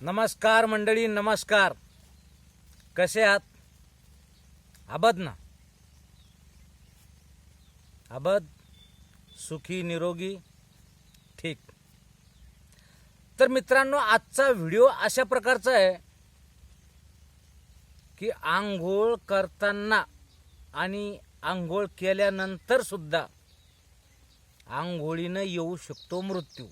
नमस्कार मंडळी नमस्कार. कसे आहात? आबद ना. आबद सुखी निरोगी ठीक. तर मित्रांनो आजचा व्हिडिओ अशा प्रकारचा आहे की आंघोळ करताना आणि आंघोळ केल्यानंतर सुद्धा आंघोळीनं येऊ शकतो मृत्यू.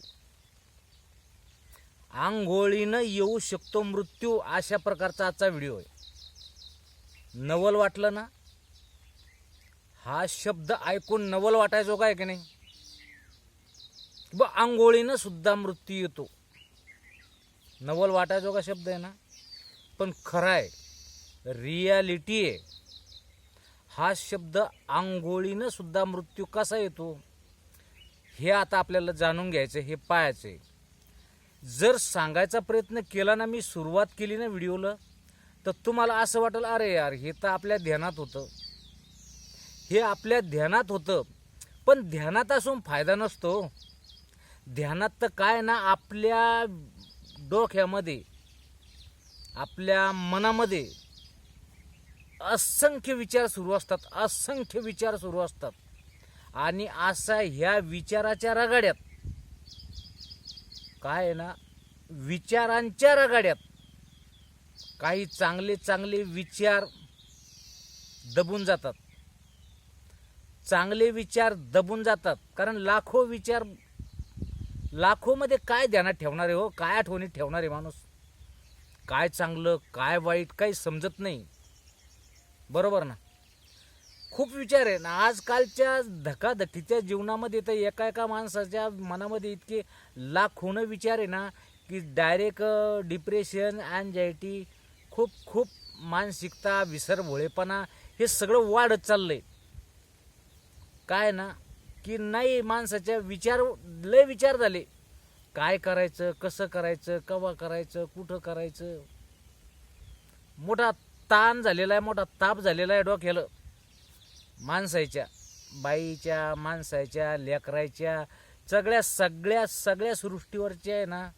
आंघोळीनं येऊ शकतो मृत्यू अशा प्रकारचा आजचा व्हिडिओ आहे. नवल वाटलं ना? हा शब्द ऐकून नवल वाटायचो काय की नाही? ब आंघोळीनं सुद्धा मृत्यू येतो. नवल वाटायचो का शब्द आहे ना? पण खरा आहे रियालिटी आहे. हा शब्द आंघोळीनं सुद्धा मृत्यू कसा येतो? हे आता आपल्याला जाणून घ्यायचं हे पाहायचं आहे जर सांगायचा प्रयत्न केला ना मी सुरुवात केली ना व्हिडिओला तर तुम्हाला असं वाटेल अरे यार हे तर आपल्या ध्यानात होतं. हे आपल्या ध्यानात होतं पण ध्यानात असून फायदा नसतो. ध्यानात तर काय ना आपल्या डोक्यामध्ये आपल्या मनामध्ये असंख्य विचार सुरू असतात असंख्य विचार सुरू असतात. आणि असा ह्या विचाराच्या रगाड्यात काय आहे ना विचारांच्या रगाड्यात. काही चांगले चांगले विचार दबून जातात. चांगले विचार दबून जातात. कारण लाखो विचार लाखोमध्ये काय ध्यानात ठेवणार आहे हो? काय आठवणीत ठेवणार आहे माणूस? काय चांगलं काय वाईट काही समजत नाही. बरोबर ना? खूप विचार आहे ना. आजकालच्या धकाधकीच्या जीवनामध्ये तर एका एका माणसाच्या मनामध्ये इतके लाखोनं विचार आहे ना की डायरेक्ट डिप्रेशन अँझायटी खूप खूप मानसिकता विसरभोळेपणा हे सगळं वाढत चाललं आहे काय ना की नाही माणसाच्या विचार लय विचार झाले. काय करायचं कसं करायचं केव्हा करायचं कुठं करायचं? मोठा ताण झालेला आहे मोठा ताप झालेला आहे डोक्याला. माणसाच्या बाईच्या माणसाच्या लेकराच्या सगळ्या सगळ्या सगळ्या सृष्टीवरच्या आहे ना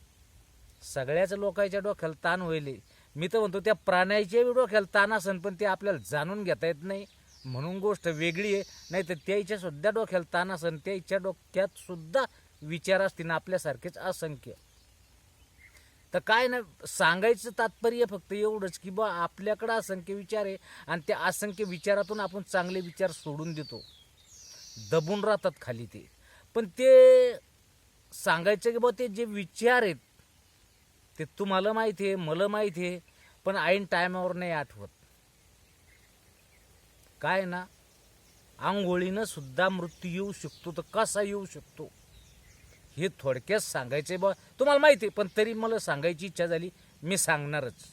सगळ्याच लोकांच्या डोक्याला ताण होईल मी तर म्हणतो त्या प्राण्याच्याही डोक्याला ताण असन पण ते आपल्याला जाणून घेता येत नाही. म्हणून गोष्ट वेगळी आहे. नाही तर त्याच्यासुद्धा डोक्याला ताण असन त्याच्या डोक्यात सुद्धा विचार असतील आपल्यासारखेच असंख्य. तर काय ना सांगायचं तात्पर्य फक्त एवढंच की बा आपल्याकडं असंख्य विचार आहे आणि त्या असंख्य विचारातून आपण चांगले विचार सोडून देतो. दबून राहतात खाली ते. पण ते सांगायचं की बा ते जे विचार आहेत ते तुम्हाला माहिती आहे मला माहिती आहे पण ऐन टायमावर नाही आठवत. काय ना आंघोळीनं सुद्धा मृत्यू येऊ शकतो तर कसा येऊ शकतो? हे थोडक्यात सांगायचे बा. तुम्हाला माहिती आहे पण तरी मला सांगायची इच्छा झाली मी सांगणारच.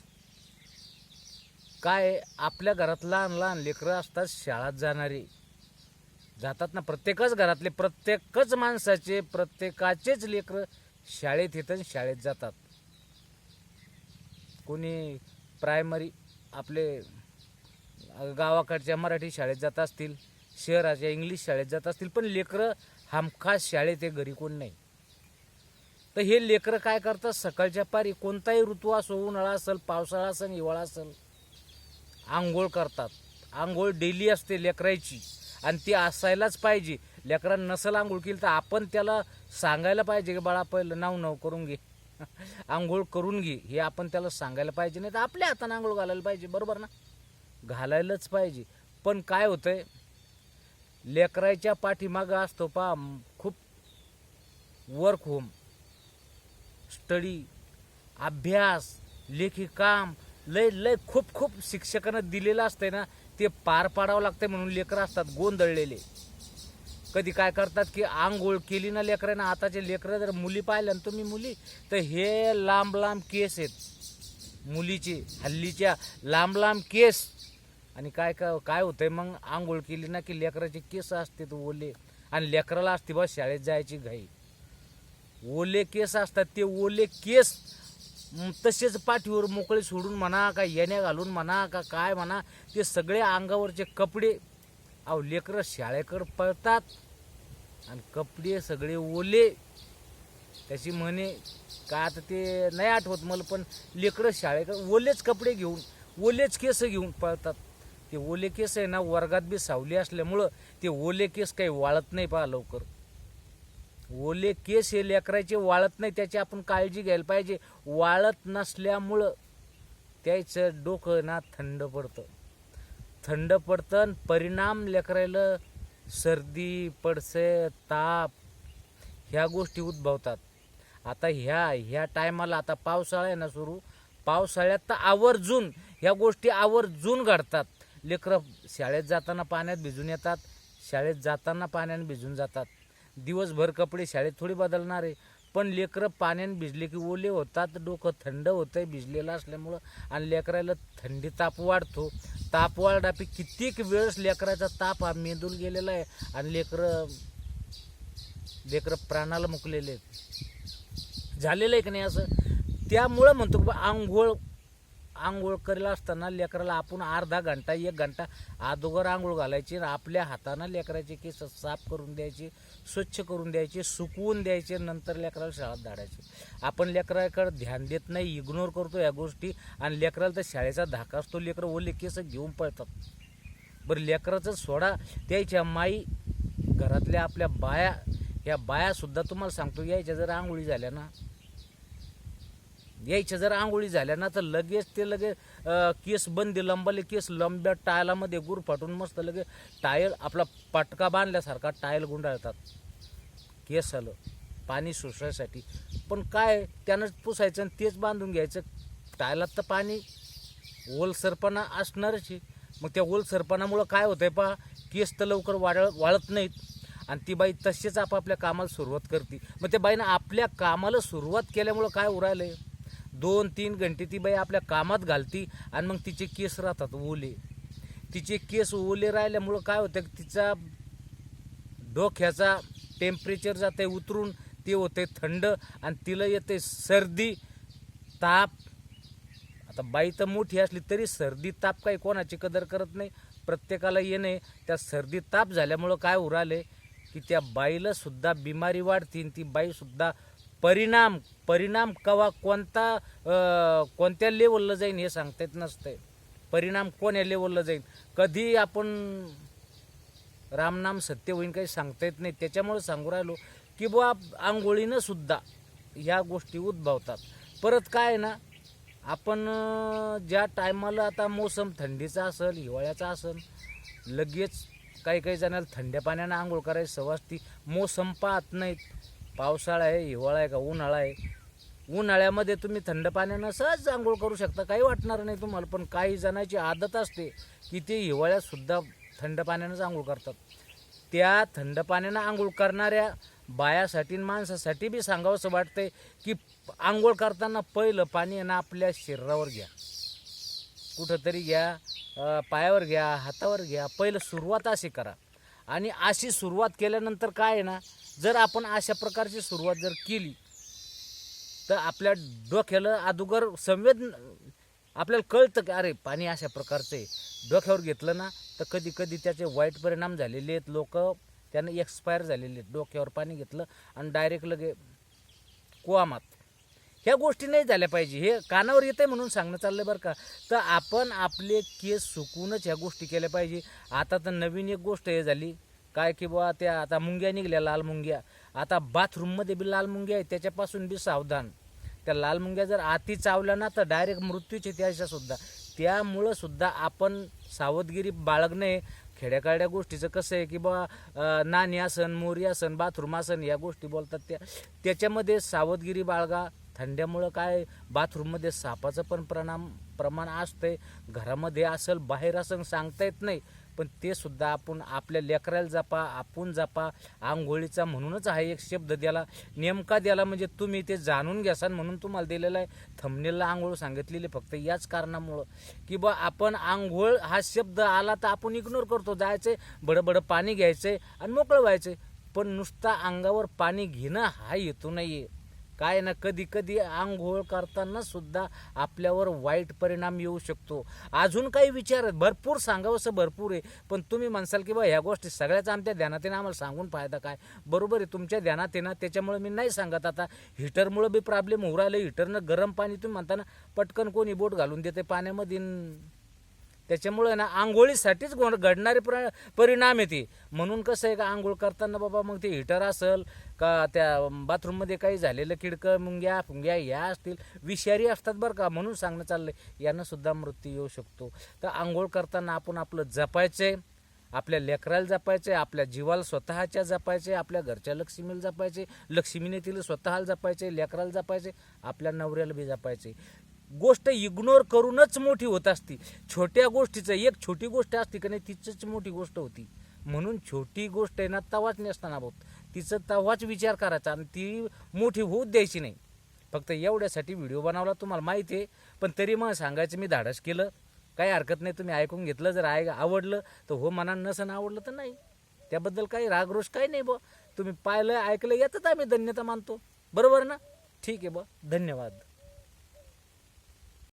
काय आपल्या घरात लहान लहान लेकरं असतात शाळात जाणारे. जातात ना प्रत्येकच घरातले प्रत्येकच माणसाचे प्रत्येकाचेच लेकरं शाळेत येतात शाळेत जातात. कोणी प्रायमरी आपले गावाकडच्या मराठी शाळेत जात असतील शहराच्या इंग्लिश शाळेत जात असतील पण लेकरं हमखास शाळेत आहे घरी कोण नाही. तर हे लेकरं काय करतात? सकाळच्या पारी कोणताही ऋतू असो उन्हाळा असेल पावसाळा असेल हिवाळा असेल आंघोळ करतात. आंघोळ डेली असते लेकरायची आणि ती असायलाच पाहिजे. लेकरांना नसल आंघोळ केली तर आपण त्याला सांगायला पाहिजे की बाळा पहिलं नाव नाव करून घे. आंघोळ करून घे. हे आपण त्याला सांगायला पाहिजे नाही तर आपल्या हाताने आंघोळ घालायला पाहिजे. बरोबर ना? घालायलाच पाहिजे. पण काय होतंय? लेकराच्या पाठीमागं असतो पा खूप वर्क होम स्टडी अभ्यास लेखी काम लय लय खूप खूप शिक्षकानं दिलेलं असतंय ना ते पार पाडावं लागतंय म्हणून लेकरं असतात गोंधळलेले. कधी काय करतात की आंघोळ केली ना लेकरांना आताचे लेकरं जर मुली पाहिल्या ना तुम्ही मुली तर हे लांब लांब केस आहेत. मुलीचे हल्लीच्या लांब लांब केस. आणि काय काय काय होतंय मग आंघोळ केली ना की लेकराचे केस असते तो ओले. आणि लेकराला असते बस शाळेत जायची घाई. ओले केस असतात ते ओले केस तसेच पाठीवर मोकळे सोडून म्हणा का येण्या घालून म्हणा का काय म्हणा ते सगळे अंगावरचे कपडे अहो लेकरं शाळेकडे पळतात आणि कपडे सगळे ओले. त्याची म्हणे काय आता ते नाही आठवत मला पण लेकरं शाळेत ओलेच कपडे घेऊन ओलेच केस घेऊन पळतात. ते ओले केस आहे ना वर्गात बी सावली असल्यामुळं ते ओले केस काही वाळत नाही पहा लवकर. ओले केस हे लेकराचे वाळत नाही त्याची आपण काळजी घ्यायला पाहिजे. वाळत नसल्यामुळं त्याचं डोकं ना थंड पडतं. थंड पडतं आणि परिणाम लेकरायला सर्दी पडसे ताप ह्या गोष्टी उद्भवतात. आता ह्या ह्या टायमाला आता पावसाळा आहे ना सुरू. पावसाळ्यात तर आवर्जून ह्या गोष्टी आवर्जून घडतात. लेकरं शाळेत जाताना पाण्यात भिजून येतात शाळेत जाताना पाण्याने भिजून जातात. दिवसभर कपडे शाळेत थोडी बदलणार आहे. पण लेकरं पाण्याने भिजले की ओले होतात डोकं थंड होतं आहे भिजलेलं असल्यामुळं आणि लेकराला थंडी ताप वाढतो. ताप वाढा कित्येक वेळेस लेकराचा ताप हा मेंदून गेलेला आहे आणि लेकरं लेकरं प्राणाला मुकलेले आहेत. झालेलं आहे की नाही असं? त्यामुळं म्हणतो की बा आंघोळ आंघोळ करीला असताना लेकराला आपण अर्धा घंटा एक घंटा अदोगर आंघोळ घालायची आपल्या हातानं लेकराचे केस साफ करून द्यायचे स्वच्छ करून द्यायचे सुकवून द्यायचे नंतर लेकराला शाळेत धाडायचे. आपण लेकराकडे ध्यान देत नाही इग्नोर करतो या गोष्टी आणि लेकराला तर शाळेचा धाका असतो. लेकरं ओले केस घेऊन पळतात. बरं लेकराचं सोडा. त्याच्या माई घरातल्या आपल्या बाया या बायासुद्धा तुम्हाला सांगतो यायच्या जर आंघोळी झाल्या ना यायच्या जर आंघोळी झाल्या ना तर लगेच ते लगेच केस बंदी लंबाले केस लंब्या टायलामध्ये गुर फाटून मस्त लगेच टायल आपला पटका बांधल्यासारखा टायल गुंडाळतात. केस आलं पाणी शोषायसाठी पण काय त्यानं पुसायचं आणि तेच बांधून घ्यायचं. टायलात तर पाणी ओलसरपणा असणारच आहे. मग त्या ओलसरपणामुळं काय होतंय पहा केस तर लवकर वाढ वाळत नाहीत. आणि ती बाई तशीच आपापल्या कामाला सुरुवात करते. मग त्या बाईनं आपल्या कामाला सुरुवात केल्यामुळं काय उरायलंय? दोन तीन घंटे ती बाई आपल्या कामात घालती आणि मग तिचे केस राहतात ओले. तिचे केस ओले राहिल्यामुळं काय होतं तिचा डोक्याचा टेम्परेचर जाते उतरून ते होते थंड आणि तिला येते सर्दी ताप. आता बाई तर मोठी असली तरी सर्दी ताप काही कोणाची कदर करत नाही. प्रत्येकाला येणे त्या सर्दी ताप झाल्यामुळं काय उराले की त्या बाईलासुद्धा बिमारी वाढती ती बाईसुद्धा परिणाम परिणाम कवा कोणता कोणत्या लेवलला जाईन हे सांगता येत नसतंय. परिणाम कोण्या लेवलला जाईन? कधी आपण रामनाम सत्य होईन काही सांगता येत नाही. त्याच्यामुळे सांगू राहिलो की बुवा आंघोळीनं सुद्धा ह्या गोष्टी उद्भवतात. परत काय आहे ना आपण ज्या टायमाला आता मोसम थंडीचा असेल हिवाळ्याचा असेल लगेच काही काही जणांना थंड्या पाण्यानं आंघोळ करायची सवय असती. मोसम पाहत नाहीत. पावसाळा आहे हिवाळा आहे का उन्हाळा आहे? उन्हाळ्यामध्ये तुम्ही थंड पाण्यानं सहज आंघोळ करू शकता. काही वाटणार नाही तुम्हाला पण काही जणांची आदत असते की ते हिवाळ्यातसुद्धा थंड पाण्यानंच आंघोळ करतात. त्या थंड पाण्यानं आंघोळ करणाऱ्या बायासाठी माणसासाठी बी सांगावंसं वाटतंय की आंघोळ करताना पहिलं पाणी आहे ना आपल्या शरीरावर घ्या. कुठंतरी घ्या पायावर घ्या हातावर घ्या. पहिलं सुरुवात अशी करा. आणि अशी सुरुवात केल्यानंतर काय आहे ना जर आपण अशा प्रकारची सुरुवात जर केली तर आपल्या डोक्याला अगोदर संवेद आपल्याला कळतं की अरे पाणी अशा प्रकारचं आहे. डोक्यावर घेतलं ना तर कधी कधी त्याचे वाईट परिणाम झालेले आहेत. लोक त्यानं एक्सपायर झालेले आहेत. डोक्यावर पाणी घेतलं आणि डायरेक्ट लगे कुवामात. ह्या गोष्टी नाही झाल्या पाहिजे. हे कानावर येतंय म्हणून सांगणं चाललं बरं का. तर आपण आपले केस सुकूनच ह्या गोष्टी केल्या पाहिजे. आता तर नवीन एक गोष्ट हे झाली. काय की बुवा त्या आता मुंग्या निघल्या लाल मुंग्या. आता बाथरूममध्ये बी लाल मुंग्या आहेत त्याच्यापासून बी सावधान. त्या लाल मुंग्या जर आती चावल्या ना तर डायरेक्ट मृत्यूचे त्याच्यासुद्धा त्यामुळं सुद्धा आपण सावधगिरी बाळगणे खेड्याकाड्या गोष्टीचं कसं आहे की बा नाणी आसन मोरी आसन बाथरूम आसन या गोष्टी बोलतात त्या. त्याच्यामध्ये सावधगिरी बाळगा. थंड्यामुळं काय बाथरूममध्ये सापाचं पण प्रणाम प्रमाण असतंय. घरामध्ये असेल बाहेर असेल सांगता येत नाही. पण ते सुद्धा आपण आपल्या लेकराला जपा आपण जपा. आंघोळीचा म्हणूनच हा एक शब्द द्याला नेमका द्याला म्हणजे तुम्ही ते जाणून घ्यासान म्हणून तुम्हाला दिलेला आहे. थमनेला आंघोळ सांगितलेली फक्त याच कारणामुळं. की बा आपण आंघोळ हा शब्द आला तर आपण इग्नोर करतो. जायचे बडबड पाणी घ्यायचे आणि मोकळं व्हायचे पण नुसता अंगावर पाणी घेणं हा हेतू नाही आहे काय ना कधी कधी आंघोळ करताना सुद्धा आपल्यावर वाईट परिणाम येऊ शकतो. अजून काही विचार आहेत? भरपूर सांगावंसं भरपूर आहे. पण तुम्ही म्हणसाल की बा ह्या गोष्टी सगळ्याच आमच्या ध्यानात आम्हाला सांगून फायदा काय? बरोबर आहे तुमच्या ध्यानात आहे त्याच्यामुळे मी नाही सांगत आता. हिटरमुळं बी प्रॉब्लेम होऊ राहिलं हिटरनं गरम पाणी तुम्ही म्हणताना पटकन कोणी बोट घालून देते पाण्यामध्ये त्याच्यामुळे ना आंघोळीसाठीच गोण घडणारे प्र परिणाम येते. म्हणून कसं आहे का आंघोळ करताना बाबा मग ते हिटर असेल का त्या बाथरूममध्ये काही झालेलं किडकं मुंग्या फुंग्या या असतील विषारी असतात बरं का. म्हणून सांगणं चाललंय आहे यांनासुद्धा मृत्यू येऊ शकतो. तर आंघोळ करताना आपण आपलं जपायचंय आपल्या लेकराला जपायचे आपल्या जीवाला स्वतःच्या जपायचे आपल्या घरच्या लक्ष्मीला जपायचे लक्ष्मीने तिला स्वतःला जपायचे लेकराला जपायचे आपल्या नवऱ्याला बी जपायचे गोष्ट इग्नोर करूनच मोठी होत असती. छोट्या गोष्टीचं एक छोटी गोष्ट असती का नाही तिचंच मोठी गोष्ट होती. म्हणून छोटी गोष्ट आहे ना तवाच नसताना भाऊ तिचं तवाच विचार करायचा आणि ती मोठी होऊच द्यायची नाही. फक्त एवढ्यासाठी व्हिडिओ बनवला तुम्हाला माहिती आहे. पण तरी मग सांगायचं मी धाडस केलं. काही हरकत नाही तुम्ही ऐकून घेतलं जर आय आवडलं तर हो मनानं नसन आवडलं तर नाही. त्याबद्दल काही रागरोष काही नाही बुवा. तुम्ही पाहिलं ऐकलं येतात आम्ही धन्यता मानतो. बरोबर ना? ठीक आहे बुवा. धन्यवाद.